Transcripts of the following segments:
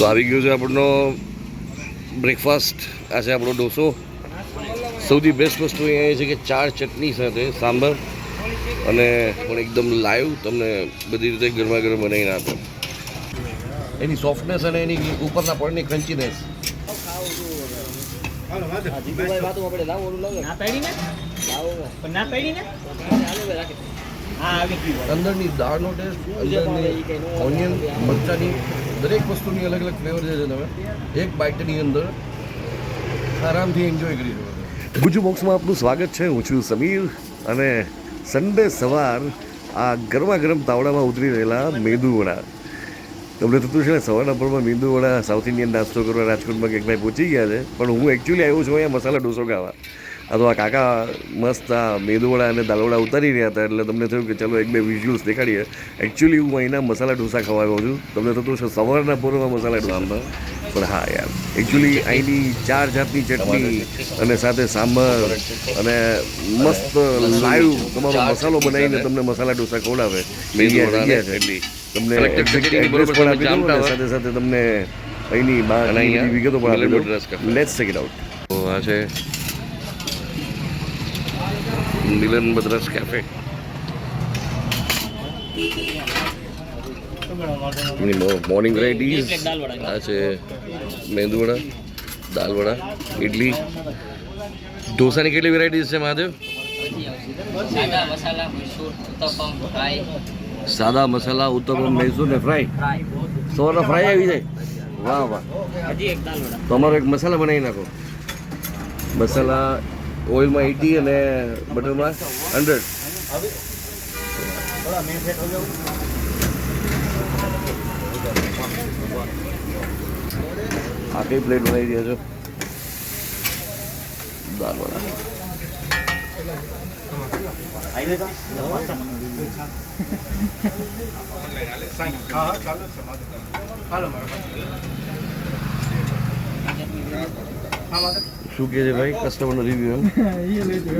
તો આવી ગયો છે આપણનો બ્રેકફાસ્ટ આ છે આપણો ડોસો સૌથી બેસ્ટ વસ્તુ અહીંયા એ છે કે ચાર ચટણી સાથે સાંભર અને પણ એકદમ લાઈવ તમને બધી રીતે ગરમા ગરમ બનાવીને આપે એની સોફ્ટનેસ અને એની ઉપરના પડની? ક્રન્ચીનેસ ના પડી ને ના પડી ને અંદરની દાળનો ટેસ્ટ અંદરની ઓનિયન મરચાની દરેક વસ્તુની અલગ અલગ ફ્લેવર છે તમે એક બાઇટની અંદર આરામથી એન્જોય કરી શકો ગુજુ બોક્સમાં આપનું સ્વાગત છે હું છું સમીર અને સન્ડે સવાર આ ગરમા ગરમ તાવડામાં ઉતરી રહેલા મેદુવડા. તમને થતું છે ને સવારના પરમાં મેંદુવડા સાઉથ ઇન્ડિયન નાસ્તો કરવા રાજકોટમાં ક્યાંક ભાઈ પહોંચી ગયા છે પણ હું એકચ્યુઅલી આવ્યો છું અહીંયા મસાલા ડોસો ખાવા. આ કાકા મસ્ત આ મેંદુવડા અને દાલવડા ઉતારી રહ્યા હતા એટલે તમને થયું કે ચલો એક બે વિઝ્યુઅલ્સ દેખાડીએ. એકચ્યુઅલી હું અહીંના મસાલા ઢોસા ખાવા આવ્યો છું. તમને થતું હશે સવારના પૂર્વમાં મસાલા ઢોસામાં પણ હા યાર એકચ્યુઅલી અહીંની ચાર જાતની ચટણી અને સાથે સાંભર અને મસ્ત લાઈવ તમારો મસાલો બનાવીને તમને મસાલા ઢોસા ખવડાવે. જગ્યા છે તમને સાથે સાથે તમને અહીંની વિગતો પણ લેટ્સ ચેક ઇટ આઉટ આ છે Milan Madras cafe morning varieties આ છે મેંદુવડા દાલવડા ઇડલી ઢોસાની કેટલી વેરાયટીઝ છે મહાદેવ સાદા મસાલા ઉત્તપમ મૈસૂર ને ફ્રાય સવારના ફ્રાય આવી જાય વાહ વાહ. હજી એક દાલ વડા. તો અમારો એક મસાલા બનાવી નાખો. મસાલા ઓઇલમાં એટી અને બટરમાં હંડ્રેડ. આ કઈ પ્લેટ બનાવી રહ્યા છો? દાલ વડા શું કહે છે ભાઈ કસ્ટમરનો રિવ્યુ એમ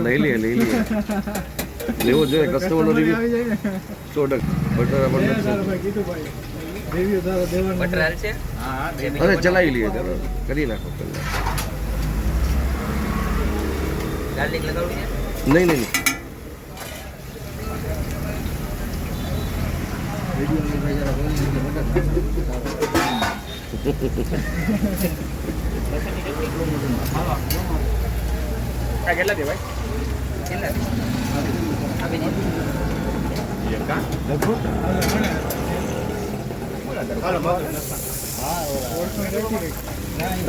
લઈ લઈએ લઈ લઈએ લેવો જોઈએ કસ્ટમરનો રિવ્યુ સો ટકા બટર આપણને બટર હાલ છે અરે ચલાવી લઈએ ચાલો કરી નાખો પહેલા ગાર્લિક લગાવવું છે નહીં નહીં નહીં.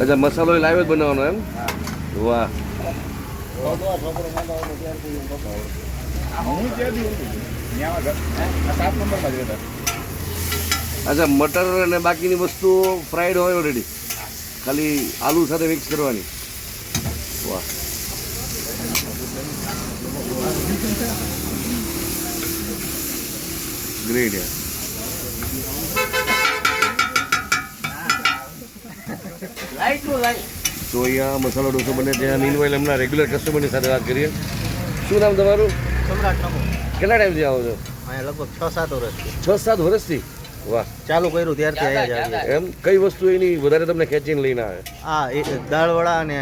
અચ્છા, મસાલો લાઈવ જ બનાવવાનો એમ? વાહ. અચ્છા, મટર અને બાકીની વસ્તુઓ ફ્રાઈડ હોય ઓલરેડી ખાલી આલુ સાથે મિક્સ કરવાની. વાહ. ગ્રેટ યાર તો અહીંયા મસાલો ડોસો બને ત્યાં મીનવાઇલ એમના રેગ્યુલર કસ્ટમરની સાથે વાત કરીએ. શું નામ તમારું? કેટલા ટાઈમથી આવો છો? અહીંયા લગભગ છ સાત વર્ષથી. છ સાત વર્ષથી? વાહ. ચાલુ કર્યું ત્યારથી અહીંયા જ આવીએ. એમ કઈ વસ્તુ એની વધારે તમને ખેંચીને લઈને આવે? આ એ દાળવડા અને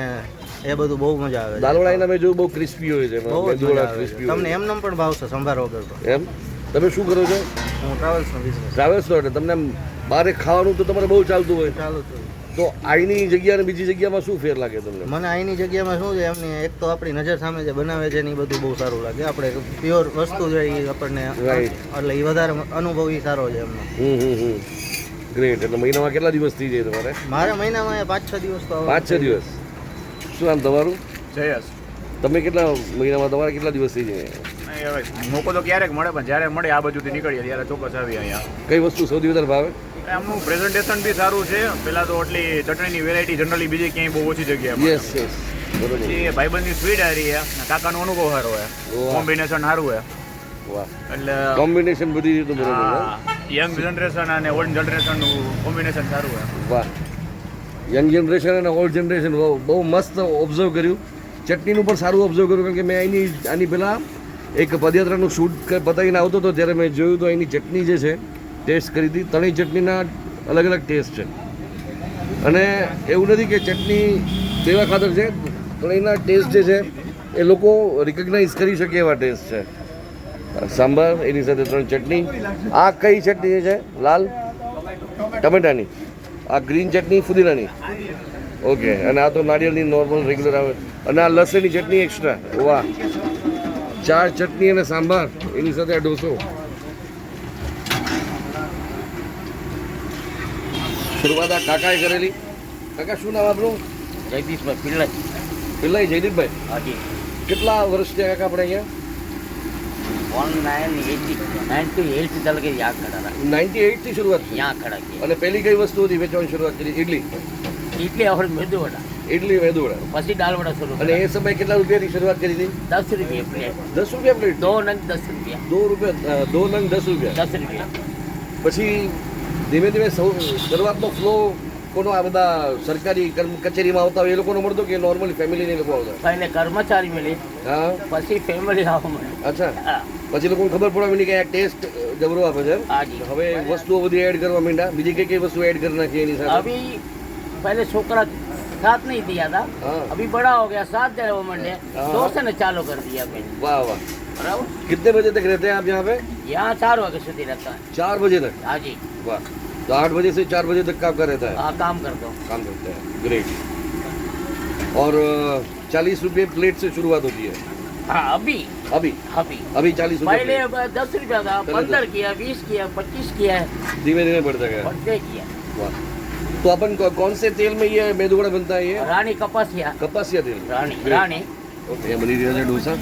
એ બધું બહુ મજા આવે દાળવડા એના મેં જોયું બહુ ક્રિસ્પી હોય છે મેંદુવડા ક્રિસ્પી તમને એમનેમ પણ ભાવશે સંભાર વગર તો. એમ? તમે શું કરો છો? હું ટ્રાવેલ્સનો બિઝનેસ એટલે તમને આમ ખાવાનું તો તમારે બહુ ચાલતું હોય. ચાલુ છું તો આઈની જગ્યા અને બીજી જગ્યામાં શું ફેર લાગે તમને? મને આઈની જગ્યામાં શું છે એમની એક તો આપણી નજર સામે જે બનાવે છે ને એ બધું બહુ સારું લાગે. આપણે પ્યોર વસ્તુ છે એ આપણને એટલે એ વધારે અનુભવ એ સારો છે એમનો. ગ્રેટ એટલે મહિનામાં કેટલા દિવસ થઈ જાય તમારે? મારા મહિનામાં પાંચ છ દિવસ તો પાંચ છ દિવસ. શું નામ તમારું? જયસ તમે કેટલા મહિનામાં તમારે કેટલા દિવસ થઈ જાય? મોકો તો ક્યારેક મળે પણ જ્યારે મળે આ બાજુથી નીકળીએ ત્યારે ચોક્કસ આવી અહીંયા. કઈ વસ્તુ સૌથી વધારે ભાવે? એમનું પ્રેઝન્ટેશન બી સારું છે. પેલા તો એટલી ચટણીની વેરાયટી જનરલી બીજી ક્યાંય બહુ ઓછી જગ્યાએ. યસ યસ પછી ભાઈબંધની સ્પીડ હારી છે અને કાકાનો અનુભવ સારો છે. કોમ્બિનેશન સારું છે. વાહ. એટલે કોમ્બિનેશન બધી રીતે બરોબર યંગ જનરેશન અને ઓલ્ડ જનરેશનનું કોમ્બિનેશન સારું છે. વાહ. યંગ જનરેશન અને ઓલ્ડ જનરેશન બહુ મસ્ત ઓબ્ઝર્વ કર્યું. ચટણીનું પણ સારું ઓબ્ઝર્વ કર્યું કારણ કે મેં અહીંની આની પહેલાં એક પદયાત્રાનું શૂટ પતાવીને આવતો હતો ત્યારે મેં જોયું તો અહીંની ચટણી જે છે ટેસ્ટ કરી હતી ત્રણેય ચટણીના અલગ અલગ ટેસ્ટ છે. અને એવું નથી કે ચટણી દેવા ખાતર છે ત્રણેયના ટેસ્ટ જે છે, એ લોકો રિકગ્નાઇઝ કરી શકે એવા ટેસ્ટ છે. સાંભાર, એની સાથે ત્રણ ચટણી. આ કઈ ચટણી છે? લાલ? ટમેટાની. આ ગ્રીન ચટણી, ફુદીનાની. ઓકે, અને આ તો નારિયેળની નોર્મલ રેગ્યુલર આવે. અને આ લસણની ચટણી એક્સ્ટ્રા વાહ. ચાર ચટણી અને સાંભાર, એની સાથે આ ઢોસો શરૂઆત આ કાકાએ કરેલી. કાકા શું નામ આપણું જયદીશભાઈ પિલ્લાઈ. પિલ્લાઈ જયદીપભાઈ? હાજી. કેટલા વર્ષ થયા કાકા આપણે અહીંયા? One nine eighty ninety eight તલકે યાદ ખડા નાઇન્ટી એટથી શરૂઆત યાદ ખડા અને પહેલી કઈ વસ્તુ હતી વેચવાની શરૂઆત કરી? ઇડલી ઇડલી ઓર મેંદુ વડા ઇડલી મેંદુ વડા દાળ વડા શરૂ અને એ સમય કેટલા રૂપિયાની શરૂઆત કરી હતી? દસ દસ રૂપિયા પ્લેટ? દો નંગ દસ રૂપિયા. દો રૂપિયા દો નંગ દસ રૂપિયા. દસ રૂપિયા. પછી ધીમે ધીમે સૌ શરૂઆતનો ફ્લો કોનો આ બધા સરકારી કર્મ કચેરીમાં આવતા હોય એ લોકોનો મળતો કે નોર્મલી ફેમિલીને લોકો આવતા पहले कर्मचारी मिले હા પછી ફેમિલી આવો મને અચ્છા હા પછી લોકોને ખબર પડવા માંડી કે આ ટેસ્ટ જબરો આપે છે એમ? હાજી હવે વસ્તુઓ બધી એડ કરવા માંડ્યા બીજી કઈ કઈ વસ્તુ એડ કરી નાખી એની સાથે अभी पहले छोकरा साथ नहीं दिया था हाँ। अभी बड़ा हो गया साथ दे वो मंडे हाँ। दो से ने चालू कर दिया मैंने वाह वाह बराबर कितने बजे तक रहते हैं आप यहाँ पे यहाँ चार वागे સુધી रहता है चार बजे तक हाँ जी वाह तो आठ बजे से चार बजे तक का आपका रहता है हाँ काम करता हूँ काम करते हैं ग्रेट और चालीस रुपये प्लेट से शुरुआत होती है हाँ अभी अभी अभी अभी चालीस पहले रुपये अब दस रुपया था पहले पंद्रह दस। किया बीस किया पच्चीस किया है धीमे धीमे बढ़ता गया बढ़ते किया वाह तो अपन कौ- कौन से तेल में ये मेदुवड़ा बनता है ये रानी कपासिया કપાસિયા તેલ रानी Great. रानी ઓકે એ બની રહ્યા છે ઢોસા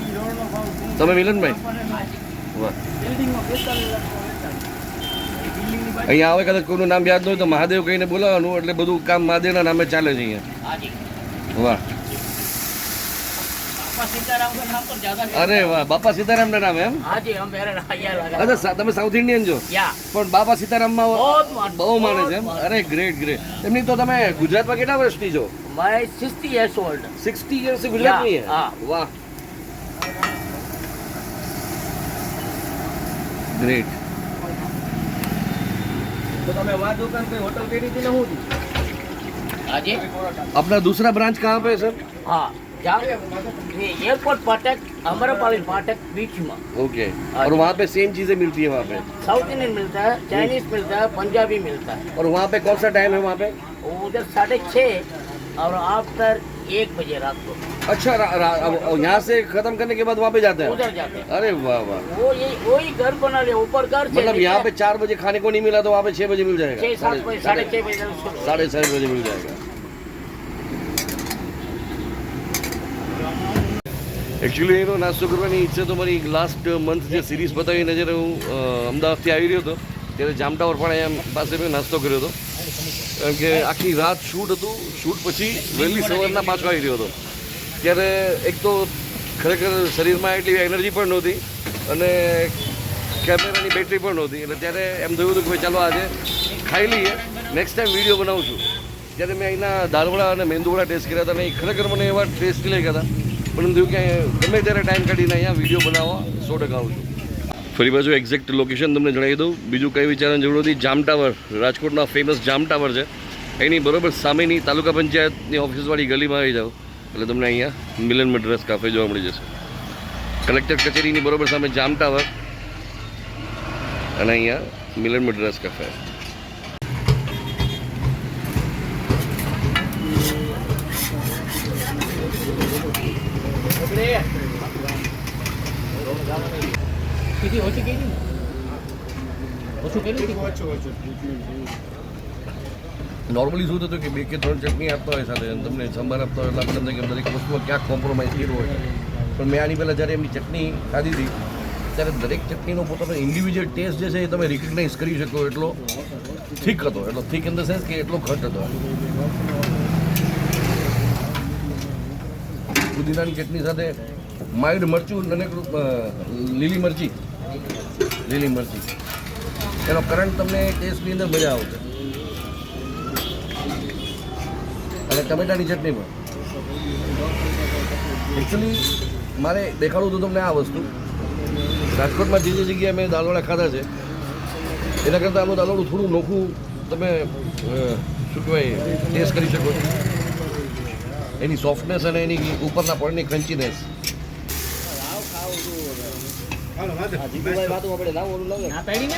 તમે મિલનભાઈ વાહ અહીંયા આવે કદાચ કોઈનું નામ યાદ ન હોય તો મહાદેવ કહીને બોલાવાનું એટલે બધું કામ મહાદેવના નામે ચાલે છે અહીંયા. વાહ. અરે વાહ બાપા સીતારામ ના નામ એમ? અચ્છા તમે સાઉથ ઇન્ડિયન છો? પણ બાપા સીતારામમાં બહુ માને છે અરે ગ્રેટ ગ્રેટ એમની તો તમે ગુજરાતમાં કેટલા વર્ષની છો? મેં sixty years old sixty years ગુજરાતની વાહ. जी अपना दूसरा ब्रांच कहाँ पे है सर हाँ ये एयरपोर्ट फाटक अमरपाली फाटक बीच में। ओके और वहाँ पे सेम चीज़ें मिलती है वहाँ पे? साउथ इंडियन मिलता है चाइनीज़ मिलता है पंजाबी मिलता है। और वहाँ पे कौन सा टाइम है वहाँ पे? उधर साढ़े छः और आफ्टर एक बजे रात को अच्छा रा, रा, अब अब यहाँ से खत्म करने के बाद वहाँ पे जाते हैं उधर जाते हैं अरे वाह वाह वो ये वही घर बना लिया ऊपर घर से मतलब यहाँ पे चार बजे खाने को नहीं मिला तो वहाँ पे छह बजे मिल जाएगा छः सात बजे साढ़े छः बजे तक शुरू साढ़े छह बजे मिल जाएगा એકચ્યુઅલી એનો નાસ્તો કરવાની ઈચ્છા તો મારી લાસ્ટ મંથ જે સિરીઝ બતાવીને જ્યારે હું અ, અમદાવાદથી આવી રહ્યો હતો ત્યારે જામટાવર પણ અહીંયા પાસે મેં નાસ્તો કર્યો હતો કારણ કે આખી રાત શૂટ હતું. શૂટ પછી વહેલી સવારના પાછો આવી રહ્યો હતો. ત્યારે એક તો ખરેખર શરીરમાં એટલી એનર્જી પણ નહોતી અને કેમેરાની બેટરી પણ નહોતી. એટલે ત્યારે એમ થયું હતું કે ચાલો આજે ખાઈ લઈએ. નેક્સ્ટ ટાઈમ વીડિયો બનાવું છું. જ્યારે મેં અહીંના દાળવડા અને મેંદુવડા ટેસ્ટ કર્યા હતા અને એ ખરેખર મને એવા ટેસ્ટથી લઈ ગયા હતા. પણ એમ થયું કે ગમે ત્યારે ટાઈમ કાઢીને અહીંયા વીડિયો બનાવવા સો ટકા આવું છું. ફરી બાજુ એક્ઝેક્ટ લોકેશન તમને જણાવી દઉં. બીજું કંઈ વિચારવાની જરૂર નથી. જામ ટાવર, રાજકોટના ફેમસ જામ ટાવર છે. એની બરોબર સામેની તાલુકા પંચાયતની ઓફિસવાળી ગલીમાં આવી જાઓ. એટલે તમને અહીંયા મિલન મદ્રાસ કાફે જોવા મળી જશે. કલેક્ટર કચેરીની બરોબર સામે જામ ટાવર અને અહીંયા મિલન મદ્રાસ કાફે કીધી ઓછી કીધી ઓછું કર્યું નોર્મલી શું થતું કે બે કે ત્રણ ચટણી આપતા હોય સાથે તમને સંભાર આપતા હોય એટલે આપણે તમને દરેક વસ્તુમાં ક્યાંક કોમ્પ્રોમાઇઝ કર્યો હોય. પણ મેં આની પહેલાં જ્યારે એમની ચટણી ખાધી હતી ત્યારે દરેક ચટણીનો પોતાનો ઇન્ડિવિજ્યુઅલ ટેસ્ટ જે છે એ તમે રિકગ્નાઇઝ કરી શકો એટલો થીક હતો એટલો થીક ઇન ધ સેન્સ કે એટલો ઘટ હતો. પુદીનાની ચટણી સાથે માઇલ્ડ મરચું અને લીલી મરચી. લીલી મરચી. એનો કરંટ તમને ટેસ્ટની અંદર મજા આવશે. અને ટમેટાની ચટણી પણ. એકચ્યુઅલી મારે દેખાડવું હતું તમને આ વસ્તુ. રાજકોટમાં જે જે જગ્યાએ મેં દાલોડા ખાધા છે, એના કરતાં આનું દાલોડું થોડું નોખું તમે શું કહેવાય ટેસ્ટ કરી શકો છો. એની સોફ્ટનેસ અને એની ઉપરના પડની ક્રન્ચીનેસ જીતુભાઈ વાતો આપણે લાવો ઓલું લાવો. ના પડી ને?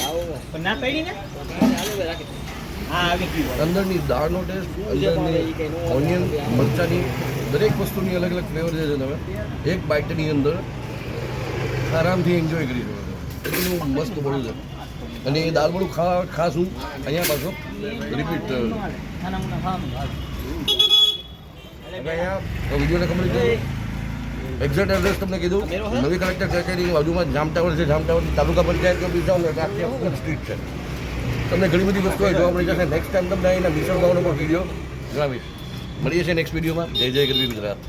લાવો પણ ના પડી ને? હાલો રાખી હા આવી ગયું અંદરની દાળનો ટેસ્ટ અંદરની ઓનિયન મરચાની દરેક વસ્તુની અલગ અલગ ફ્લેવર છે તમે એક બાઇટની અંદર આરામથી એન્જોય કરી શકો છો. એટલું મસ્ત પડ્યું છે. અને એ દાળ વડું ખા ખાસ હું અહીંયા પાછો રિપીટ અહીંયા વિડીયોને કમ્પ્લીટ એક્ઝેક્ટ એડ્રેસ તમને કીધું. નવી કલેક્ટર કચેરીની બાજુમાં જામ ટાવર છે જામ ટાવર તાલુકા પંચાયત ઓફિસ જાઓ ને આખી ફૂડ સ્ટ્રીટ છે. તમને ઘણી બધી વસ્તુઓ જોવા મળી જશે. નેક્સ્ટ ટાઈમ તમને અહીંના મિસળ ભાવનો પણ વીડિયો જણાવીશ. મળીએ છીએ નેક્સ્ટ વિડીયોમાં જય જય ગરબી ગુજરાત.